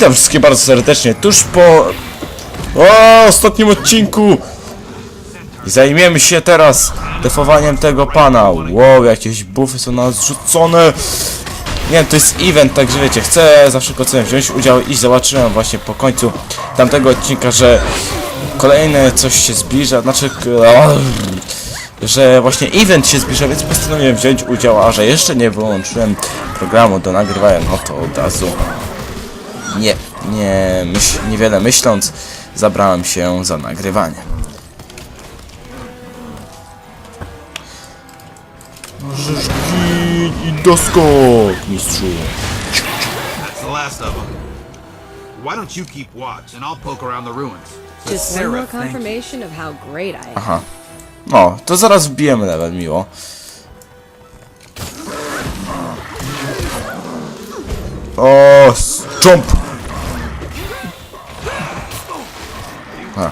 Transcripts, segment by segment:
witam wszystkich bardzo serdecznie. Tuż po o, ostatnim odcinku i zajmiemy się teraz defowaniem tego pana. Wow, jakieś buffy są na nas rzucone. Nie wiem, to jest event, także wiecie, chcę za wszelką cenę wziąć udział i zobaczyłem właśnie po końcu tamtego odcinka, że kolejne coś się zbliża, znaczy, że właśnie event się zbliża, więc postanowiłem wziąć udział, a że jeszcze nie wyłączyłem programu do nagrywania, no to od razu nie, myśl, niewiele myśląc, zabrałem się za nagrywanie. Możesz i doskok, mistrzu. That's the last of them. Why don't you keep watch, and I'll poke around the ruins. Just one more confirmation of how great I am. Aha. No, to zaraz wbijemy level, miło. O, jump! A.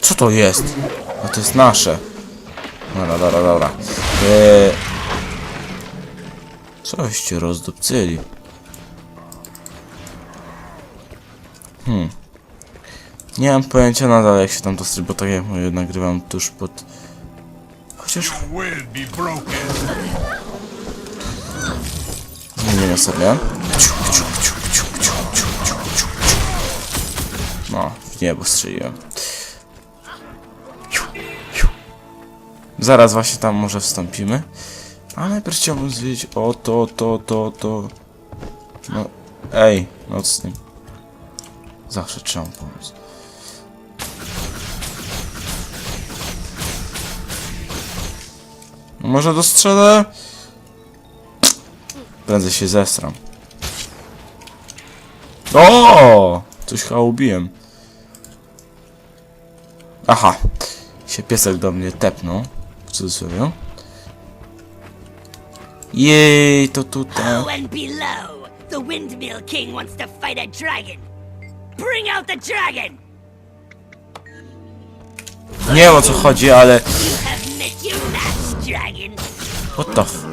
Co to jest? No to jest nasze. Dobra, dobra, dobra. Eee... Coście rozdupcyli. Hmm. Nie mam pojęcia nadal jak się tam dostać, bo tak jak mówię, nagrywam tuż pod... Chociaż broken. zmienimy sobie. No, w niebo strzeliłem. Zaraz właśnie tam może wstąpimy. Ale najpierw chciałbym zwiedzić o to, to, to, to. No, ej, no z tym. Zawsze trzeba pomóc. No może dostrzelę? Prędzej się zesram. O! Coś chyba ubiłem. Aha. Się piesek do mnie tepnął. W cudzysłowie. Jej, to tutaj. Oh, and below, the Windmill King wants to fight a dragon. Bring out the dragon! Nie wiem o co chodzi, ale... What the f...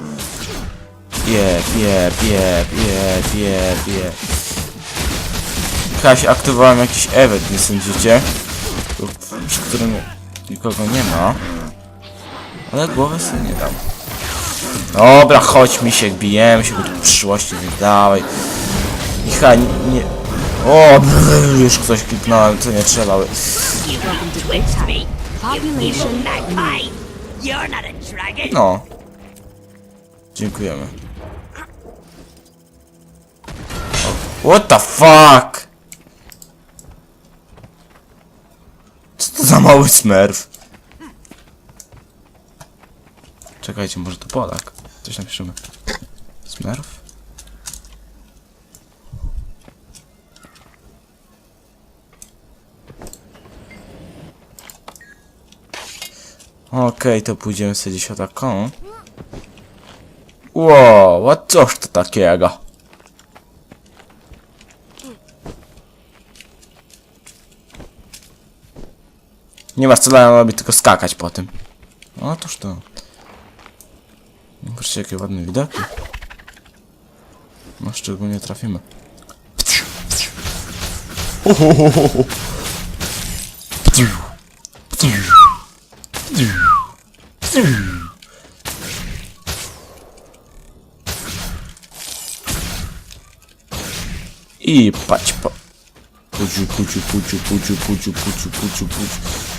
Jeb, jeb, jeb, jeb, jeb, jeb. Chyba się aktywowałem jakiś event, nie sądzicie? Przy którym nikogo nie ma. Ale głowę sobie nie dam. Dobra, chodź mi bijemy się, bo tu przyszłości nie dawaj. Nie... nie... O, brrr, już ktoś kliknąłem, co nie trzeba. No. Dziękujemy. What the fuck? To za mały smerf? Czekajcie, może to Polak. Coś napiszemy. Smerf? Okej, to pójdziemy sobie gdzieś o taką. Wow, a coż to takiego? Nie ma co robić, tylko skakać po tym. Otóż to. Patrzcie, jakie ładne widoki. No, szczególnie trafimy. Ohohoho. I patrz po... Puciu, puciu, puciu, puciu, puciu, puciu, puciu, puciu.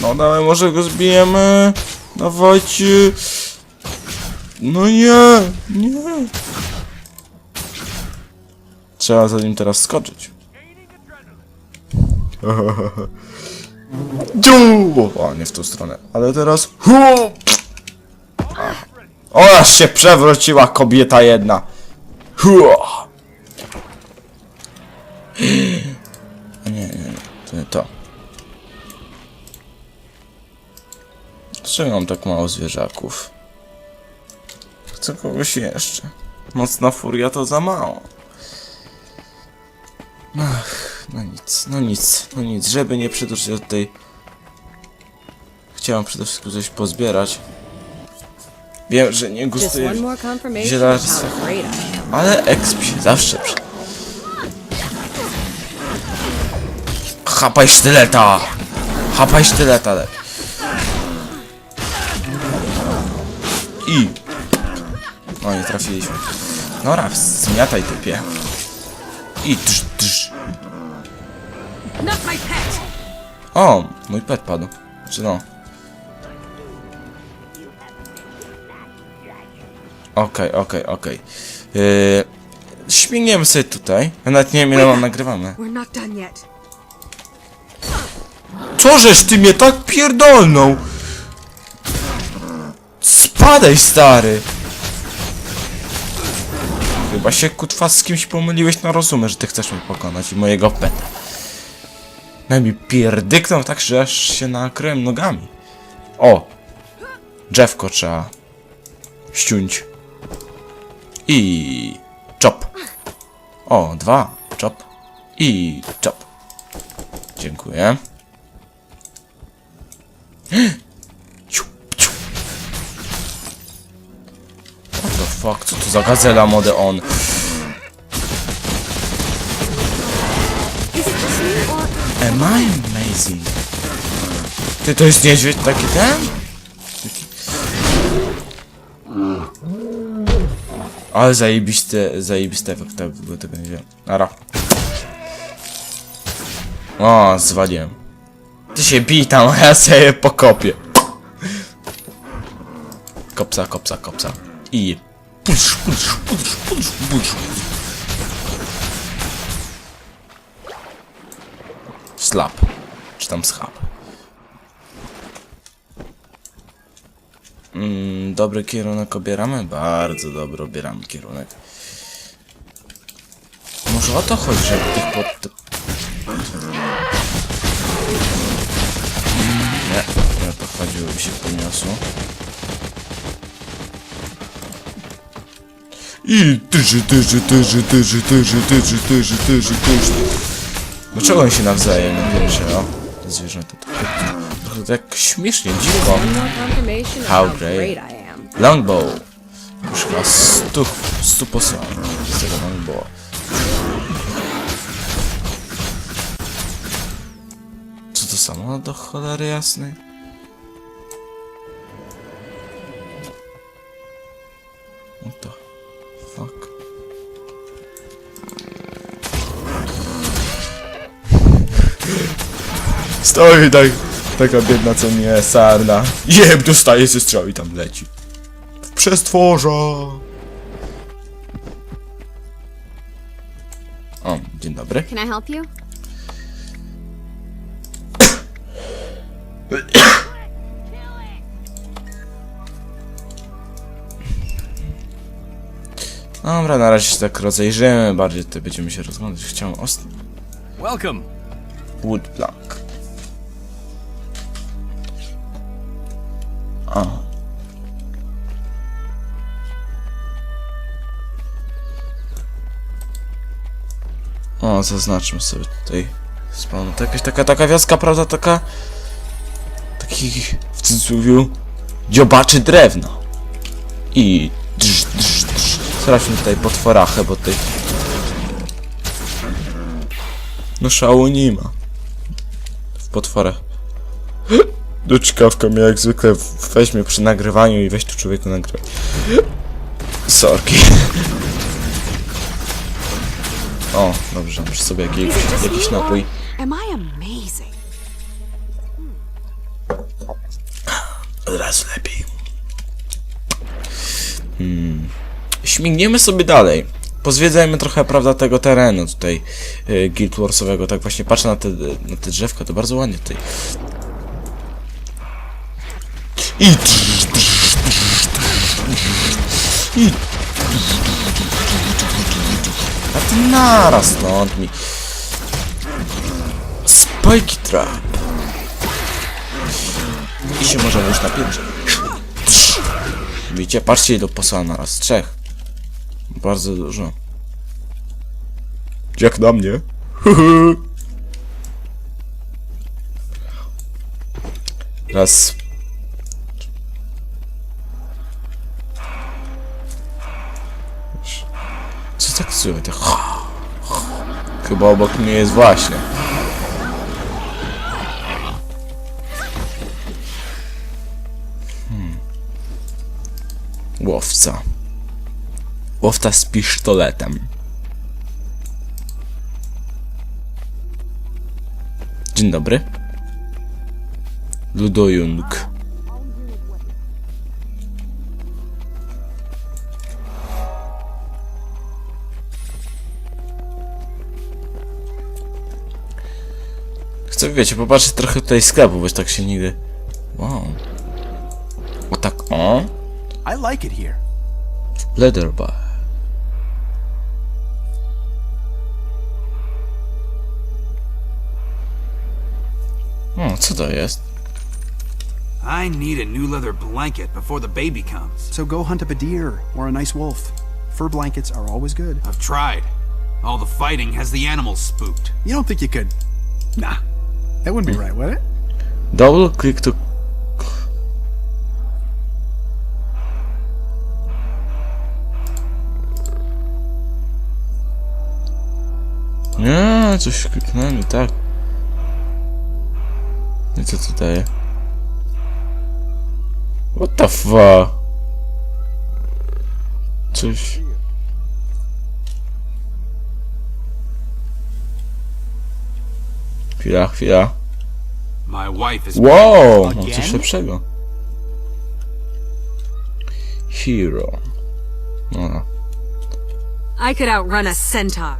No dawaj, może go zbijemy. Dawajcie. No nie, nie. Trzeba za nim teraz skoczyć. O, nie w tą stronę. Ale teraz... Hu! O, aż się przewróciła kobieta jedna. Hua! Dlaczego mam tak mało zwierzaków? Chcę kogoś jeszcze. Mocna furia to za mało. Ach, no nic, no nic, no nic, żeby nie przedłużyć od tej... Chciałem przede wszystkim coś pozbierać. Wiem, że nie I am. ale exp się zawsze przy... Chapaj sztyleta! Chapaj sztyleta, le. I... No, nie trafiliśmy. Nora, zmiataj typie. I drz, drz. O, mój pet padł. Czy no? Okej, okej, okej. Yy, Śmigniemy sobie tutaj. Ja nawet nie wiem ile mam yet. Co żeś ty mnie tak pierdolnął? Spadaj stary! Chyba się kutwa z kimś pomyliłeś na rozumie, że ty chcesz mnie pokonać i mojego peta. No mi pierdyknął tak, że aż się nakryłem nogami. O! Drzewko trzeba ściąć. I chop. O, dwa. Chop. I chop. Dziękuję. To za gazela on? Am I amazing? Ty, to jest niedźwiedź taki ten? Ale zajebiste, zajebiste efekty były tego nie wiem. Ara. O, zwaliłem. Ty się bij tam, a ja sobie pokopię. Kopsa, kopsa, kopsa. I... Slap. Czy tam schab. Mm, dobry kierunek obieramy? Bardzo dobry obieramy kierunek. Może o to chodzi, żeby tych pod... Mm, Nie, o to chodziło, by się podniosło. I tyży, tyży, tyży, tyży, tyży, tyży, tyży, tyży, tyży. Dlaczego oni się nawzajem o? Te zwierzęta trochę, trochę tak śmiesznie, dziwko. How great. Longbow. Już chyba stu, stu posłów z tego longbowa. Co to samo do cholery jasnej? Stoi tak, taka biedna co nie, sarna. Jeb, dostaje ze strzał i tam leci. W przestworza. O, dzień dobry. Can I help you? Dobra, na razie się tak rozejrzymy, bardziej tutaj będziemy się rozglądać. Chciałem ost... Welcome. Wood A. O, zaznaczmy sobie tutaj spawn. To jakaś taka, taka wioska, prawda, taka... Takich, w cudzysłowie, dziobaczy drewna. I... Drż, drż, drż. Sprawdźmy tutaj potworachę, bo tutaj... No szału nie ma. W potworach. Czkawka mnie jak zwykle weźmie przy nagrywaniu i weź tu człowieku nagrywaj. Sorki. O, dobrze, muszę sobie jakiś, jakiś napój. Od razu lepiej. Hmm. Śmigniemy sobie dalej. Pozwiedzajmy trochę, prawda, tego terenu tutaj y, Guild Warsowego. Tak właśnie patrzę na te, na te drzewka, to bardzo ładnie tutaj. I I A ty naraz stąd mi. Spike trap. I się może wyjść na pierwsze. Widzicie? Patrzcie ile posła na raz. Trzech. Bardzo dużo. Jak na mnie. Raz. Słuchaj, to Chyba obok mnie jest właśnie. Hmm. Łowca. Łowca z pisztoletem. Dzień dobry. Ludojung. Chcę, wiecie, popatrzeć trochę tutaj sklepu, bo tak się nigdy... Wow. O tak, o. I like it here. Leather bar. O, co to jest? I need a new leather blanket before the baby comes. So go hunt up a deer or a nice wolf. Fur blankets are always good. I've tried. All the fighting has the animals spooked. You don't think you could? Nah. That wouldn't be right, would it? Double click to... Nie, coś kliknąłem i tak. I co to daje? What the fuck? Coś... Chwila, chwila. My wife is Wow, mam Again? coś lepszego. Hero. No, I could outrun a centaur.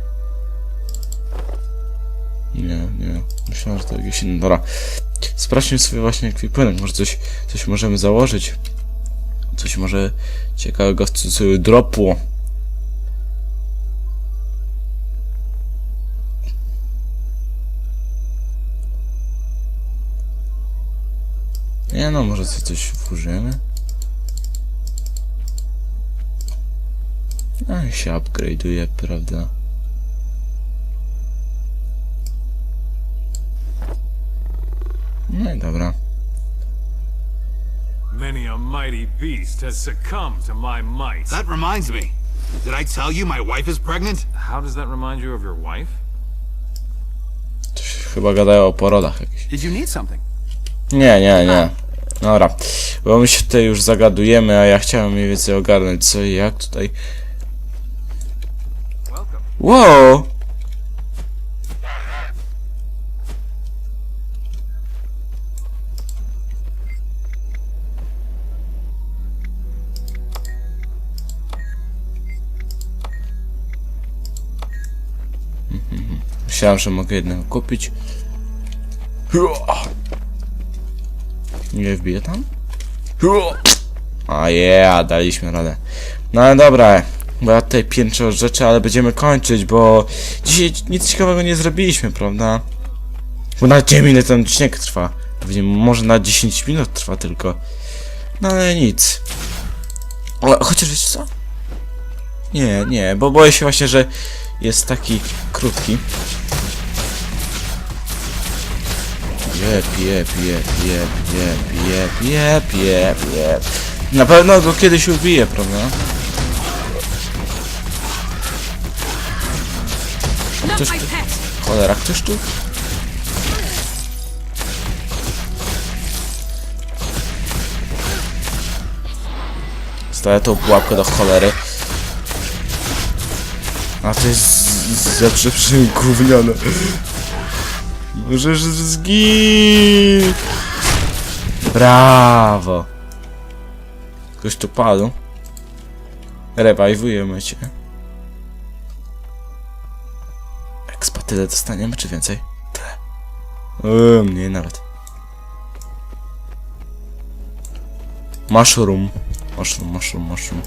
nie, nie. Myślałem, że to jakieś inne. Dobra. Sprawdźmy sobie właśnie ekwipunek. Może coś, coś możemy założyć. Coś może ciekawego w cudzysłowie dropło. Nie no, może sobie coś włożymy. No i się upgrade'uje, prawda? No i dobra. Many a mighty beast has succumbed to my might. That reminds me. Did I tell you my wife is pregnant? How does that remind you of your wife? Chyba gadają o porodach jakichś. Did you need something? Nie, nie, nie. Dobra. Bo my się tutaj już zagadujemy, a ja chciałem mniej więcej ogarnąć co i jak tutaj. Wow! Myślałem, że mogę jednego kupić. Nie wbiję tam? A yeah, daliśmy radę. No ale dobra, bo ja tutaj piętrzę o rzeczy, ale będziemy kończyć, bo dzisiaj nic ciekawego nie zrobiliśmy, prawda? Bo na 10 minut ten odcinek trwa. Może na 10 minut trwa tylko. No ale nic. O, chociaż wiecie co? Nie, nie, bo boję się właśnie, że jest taki krótki. Jep, jep, jep, jep, jep, jep, jep, jep, jep. Na pewno go kiedyś ubiję, prawda? Ktoś tu... Cholera, ktoś tu? Staję tą pułapkę do cholery. A to jest z- zawsze przy gówniane. Możesz zgin. Brawo. Ktoś tu padł. Rewajwujemy cię. Expa tyle dostaniemy, czy więcej? Tyle. Eee, mniej nawet. Mushroom. Mushroom, mushroom, mushroom.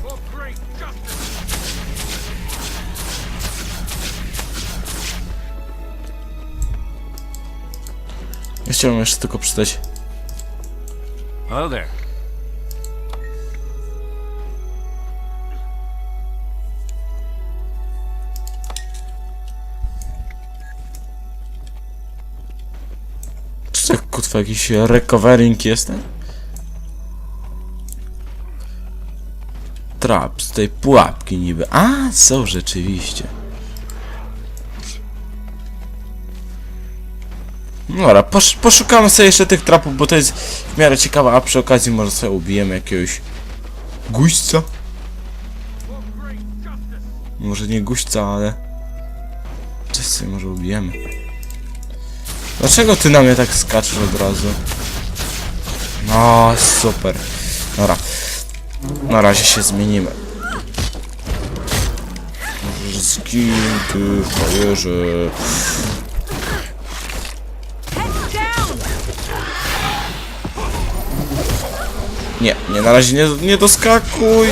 Ja chciałem jeszcze tylko przeczytać. Hello there. Czy to kutwa jakiś recovering jestem? Trap z tej pułapki niby. A, są rzeczywiście. Dobra, posz, poszukamy sobie jeszcze tych trapów, bo to jest w miarę ciekawe, a przy okazji może sobie ubijemy jakiegoś guźca. Może nie guźca, ale coś sobie może ubijemy. Dlaczego ty na mnie tak skaczesz od razu? No, super. Dobra. Na razie się zmienimy. Może Zgin, ty frajerze. Nie, nie, na razie nie, nie doskakuj.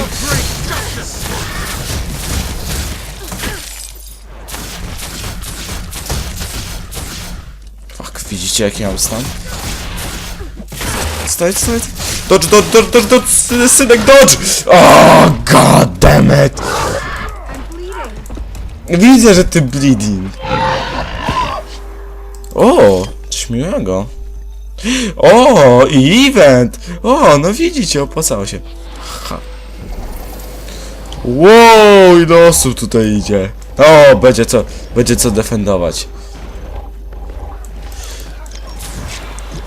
Fuck, widzicie jaki mam stan? Staj, staj. Dodge, dodge, dodge, dodge, dodge, sy- synek, dodge! Oh, god damn it! Widzę, że ty bleeding. O, coś miłego. O, event! O, no widzicie, opłacało się. Ha. Wow, ile osób tutaj idzie. O, będzie co, będzie co defendować.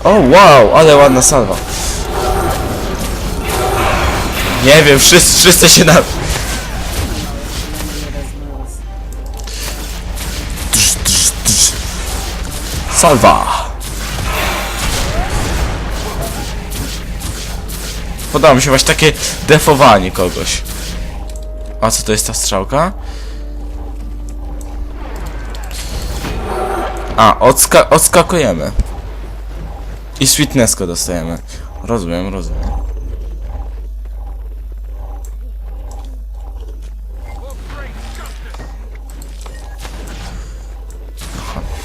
O, wow, ale ładna salwa. Nie wiem, wszyscy, wszyscy się na... Salwa! Podoba mi się właśnie takie defowanie kogoś. A co to jest ta strzałka? A, odska odskakujemy. I sweetnessko dostajemy. Rozumiem, rozumiem.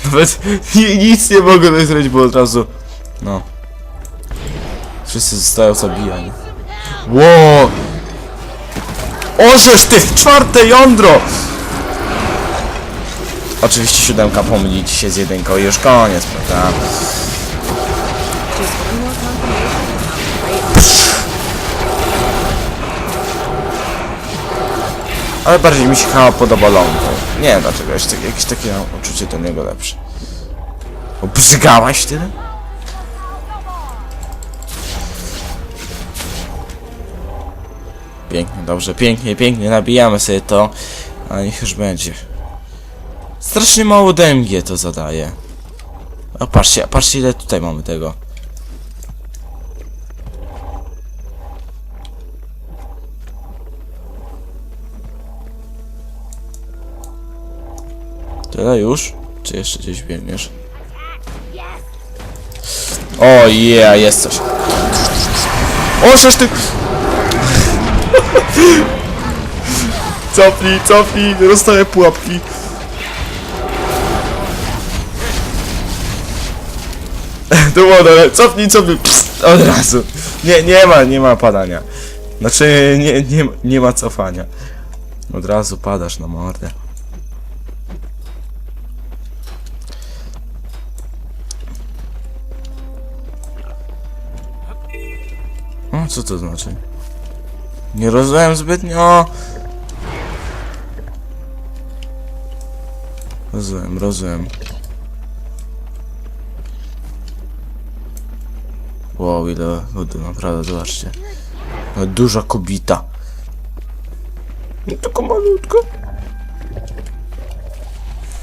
Nawet ni- nic nie mogę zrobić, bo od razu... No. Wszyscy zostają zabijani. Ło! Ożeż ty, czwarte jądro! Oczywiście siódemka pomylić się z jedynką i już koniec, prawda? Ale bardziej mi się chyba podoba Longo. Nie wiem dlaczego, jeszcze jakieś takie uczucie do niego lepsze. Obrzygałaś tyle? Pięknie, dobrze, pięknie, pięknie, nabijamy sobie to, a niech już będzie. Strasznie mało DMG to zadaje. A patrzcie, patrzcie ile tutaj mamy tego. Tyle już? Czy jeszcze gdzieś biegniesz? O yeah, jest coś. O, żeż ty... cofnij, cofnij, rozstaję pułapki. Było dobre, cofnij, cofnij, pst, od razu. Nie, nie ma, nie ma padania. Znaczy, nie, nie, nie ma cofania. Od razu padasz na mordę. O, co to znaczy? Nie rozumiem zbytnio. Rozumiem, rozumiem. Wow, ile ludu, naprawdę, zobaczcie. Ale Duża kobita. No tylko malutka.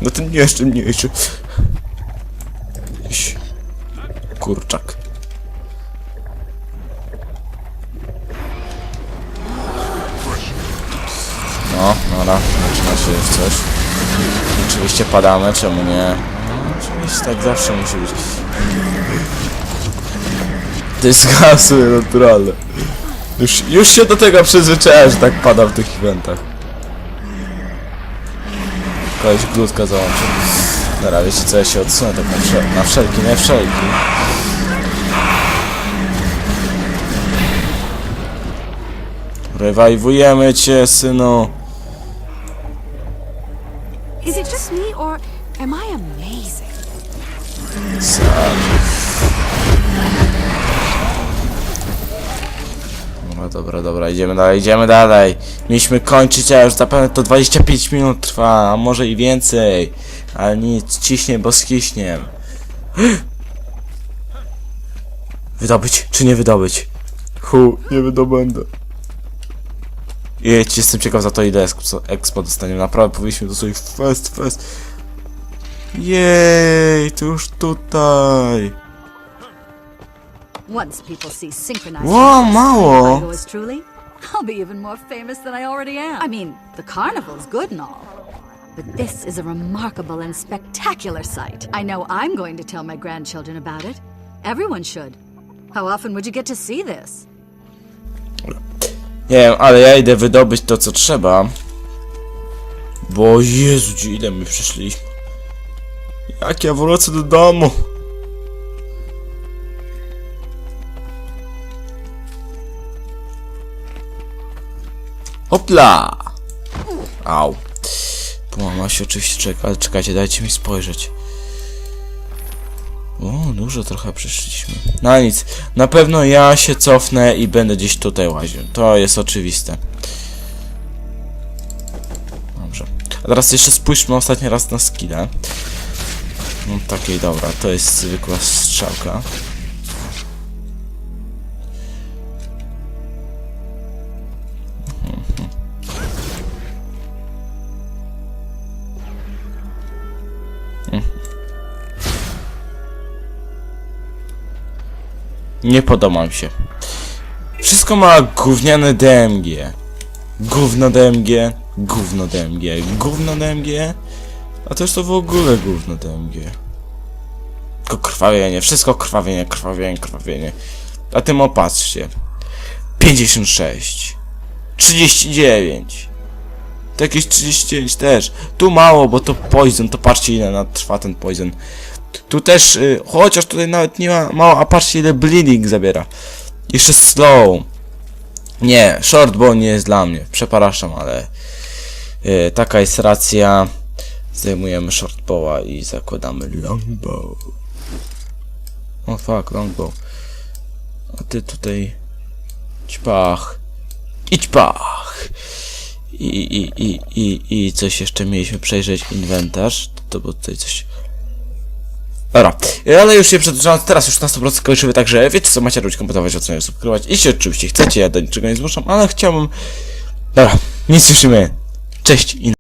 No ten jeszcze mniejszy. Kurczak. Dobra, zaczyna się już coś. Oczywiście padamy, czemu nie? Oczywiście tak zawsze musi być. To jest hasło naturalne. Już, już się do tego przyzwyczaiłem, że tak pada w tych eventach. Koleś glutka załączy. Dobra, wiecie co, ja się odsunę tak na, wszel na wszelki, nie wszelki. Rewajwujemy cię, synu. No dobra, dobra, idziemy dalej, idziemy dalej. Mieliśmy kończyć, a już zapewne to 25 minut trwa, a może i więcej. Ale nic, ciśnie, bo skiśnie. Wydobyć, czy nie wydobyć? Hu, nie wydobędę. Jedź, jestem ciekaw za to ile expo, expo dostaniemy. Naprawdę powinniśmy to sobie fest, fest. Jej, to już tutaj. Once people see synchronized Wow, mało. by truly, I'll be even more famous than I already am. I mean, the carnival's good and all. But this is a remarkable and spectacular sight. I know I'm going to tell my grandchildren about it. Everyone should. How often would you get to see this? Nie wiem, ale ja idę wydobyć to co trzeba. Bo Jezu, ile my przyszliśmy. Jak ja wrócę do domu? Hopla! Au. Połama się oczywiście czeka, ale czekajcie, dajcie mi spojrzeć. O, dużo trochę przyszliśmy. No nic, na pewno ja się cofnę i będę gdzieś tutaj łaził. To jest oczywiste. Dobrze. A teraz jeszcze spójrzmy ostatni raz na skillę. No takiej, dobra, to jest zwykła strzałka. Nie podoba mi się. Wszystko ma gówniane DMG. Gówno DMG, gówno DMG, gówno DMG. A jest to w ogóle gówno DMG. Tylko krwawienie, wszystko krwawienie, krwawienie, krwawienie. A tym opatrzcie. 56. 39. To jakieś 39 też. Tu mało, bo to poison, to patrzcie ile trwa ten poison. Tu też, y, chociaż tutaj nawet nie ma mało, a patrzcie ile bleeding zabiera. Jeszcze slow. Nie, shortbow nie jest dla mnie. Przepraszam, ale y, taka jest racja. Zdejmujemy shortbowa i zakładamy longbow. O fuck, longbow. A ty tutaj ćpach. I ćpach. I, i, i, i, i coś jeszcze mieliśmy przejrzeć inwentarz. To było tutaj coś Dobra, ale już się przedłużając, teraz już na 100% kończymy, także wiecie co, macie robić, komentować, oceniać, subskrybować. Jeśli oczywiście chcecie, ja do niczego nie zmuszam, ale chciałbym... Dobra, nic słyszymy. Cześć i